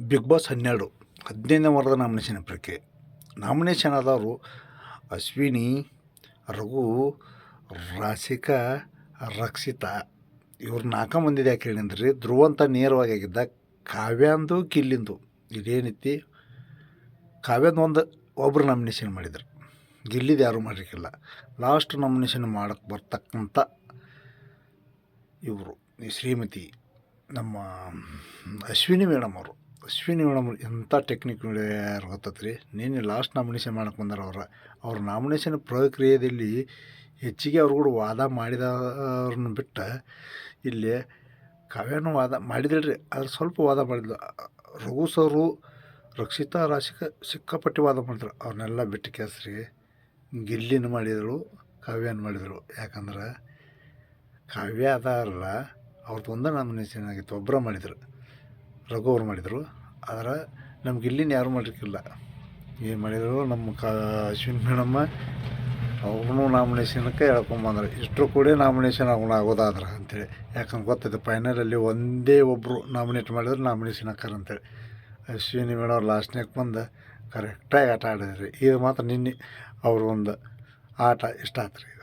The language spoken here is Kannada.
ಬಿಗ್ ಬಾಸ್ ಹನ್ನೆರಡು, ಹದಿನೈದನೇ ವಾರದ ನಾಮಿನೇಷನ್ ಪ್ರಕ್ರಿಯೆ. ನಾಮಿನೇಷನ್ ಆದವರು ಅಶ್ವಿನಿ, ರಘು ರಾಸಿಕಾ ರಕ್ಷಿತಾ. ಇವ್ರು ನಾಲ್ಕು ಮಂದಿದೆ ಯಾಕೆ ಹೇಳಿದ್ರಿ ಧ್ರುವಂತ ನೇರವಾಗಿ ಆಗಿದ್ದ ಕಾವ್ಯಾಂದು ಕಿಲ್ಲಿಂದು ಇದೇನೈತಿ ಕಾವ್ಯಾಂದು ಒಂದು ಒಬ್ಬರು ನಾಮಿನೇಷನ್ ಮಾಡಿದ್ರು. ಗಿಲ್ಲಿದು ಯಾರೂ ಮಾಡಲಿಕ್ಕಿಲ್ಲ ಲಾಸ್ಟ್ ನಾಮಿನೇಷನ್ ಮಾಡಕ್ಕೆ ಬರ್ತಕ್ಕಂಥ ಇವರು ಶ್ರೀಮತಿ ನಮ್ಮ ಅಶ್ವಿನಿ ಮೇಡಮ್ ಅವರು. ಅಶ್ವಿನಿ ಮೇಡಮ್ ಎಂಥ ಟೆಕ್ನಿಕ್ ಯಾರು ಗೊತ್ತತ್ರಿ? ನೀನು ಲಾಸ್ಟ್ ನಾಮಿನೇಷನ್ ಮಾಡಕ್ಕೆ ಬಂದಾರ ಅವ್ರ. ಅವ್ರ ನಾಮಿನೇಷನ್ ಪ್ರಕ್ರಿಯೆಯಲ್ಲಿ ಹೆಚ್ಚಿಗೆ ಅವ್ರು ಕೂಡ ವಾದ ಮಾಡಿದವ್ರನ್ನ ಬಿಟ್ಟು ಇಲ್ಲಿ ಕಾವ್ಯನೂ ವಾದ ಮಾಡಿದಳ್ರಿ ಅದ್ರ ಸ್ವಲ್ಪ ವಾದ ಮಾಡಿದ್ಲು. ರಘು ಸರು ರಕ್ಷಿತಾ ರಾಶಿಕ ಸಿಕ್ಕಾಪಟ್ಟಿ ವಾದ ಮಾಡಿದ್ರು. ಅವ್ರನ್ನೆಲ್ಲ ಬಿಟ್ಟು ಕೇಸರಿ ಗಿಲ್ಲಿನ ಮಾಡಿದಳು ಕಾವ್ಯನ ಮಾಡಿದಳು ಯಾಕಂದ್ರೆ ಕಾವ್ಯ ಅದಾರಲ್ಲ ಅವ್ರದ್ದು ಒಂದೇ ನಾಮಿನೇಷನ್ ಆಗಿತ್ತು ಒಬ್ಬರ ಮಾಡಿದ್ರು. ರಘು ಅವ್ರು ಮಾಡಿದರು. ಆದರೆ ನಮ್ಗೆ ಇಲ್ಲಿನ ಯಾರು ಮಾಡಿರ್ಕಿಲ್ಲ ಏನು ಮಾಡಿದರು ನಮ್ಮ ಕಾ ಅಶ್ವಿನ್ ಮೇಡಮ್ಮ ಅವ್ರನ್ನೂ ನಾಮಿನೇಷನ್ಕ್ಕೆ ಹೇಳ್ಕೊಂಬಂದ್ರು ಇಷ್ಟರು ಕೂಡ ನಾಮಿನೇಷನ್ ಅವ್ನು ಆಗೋದಾದ್ರೆ ಅಂತೇಳಿ. ಯಾಕಂದ್ರೆ ಗೊತ್ತೈತೆ ಫೈನಲಲ್ಲಿ ಒಂದೇ ಒಬ್ಬರು ನಾಮಿನೇಟ್ ಮಾಡಿದ್ರು ನಾಮಿನೇಷನ್ ಹಾಕಾರ ಅಂತೇಳಿ. ಅಶ್ವಿನಿ ಮೇಡಮ್ ಅವ್ರು ಲಾಸ್ಟ್ನಾಗ ಬಂದು ಕರೆಕ್ಟಾಗಿ ಆಟ ಆಡಿದ್ರಿ. ಇದು ಮಾತ್ರ ನಿನ್ನೆ ಅವ್ರ ಒಂದು ಆಟ ಇಷ್ಟ ಆತ್ರಿ.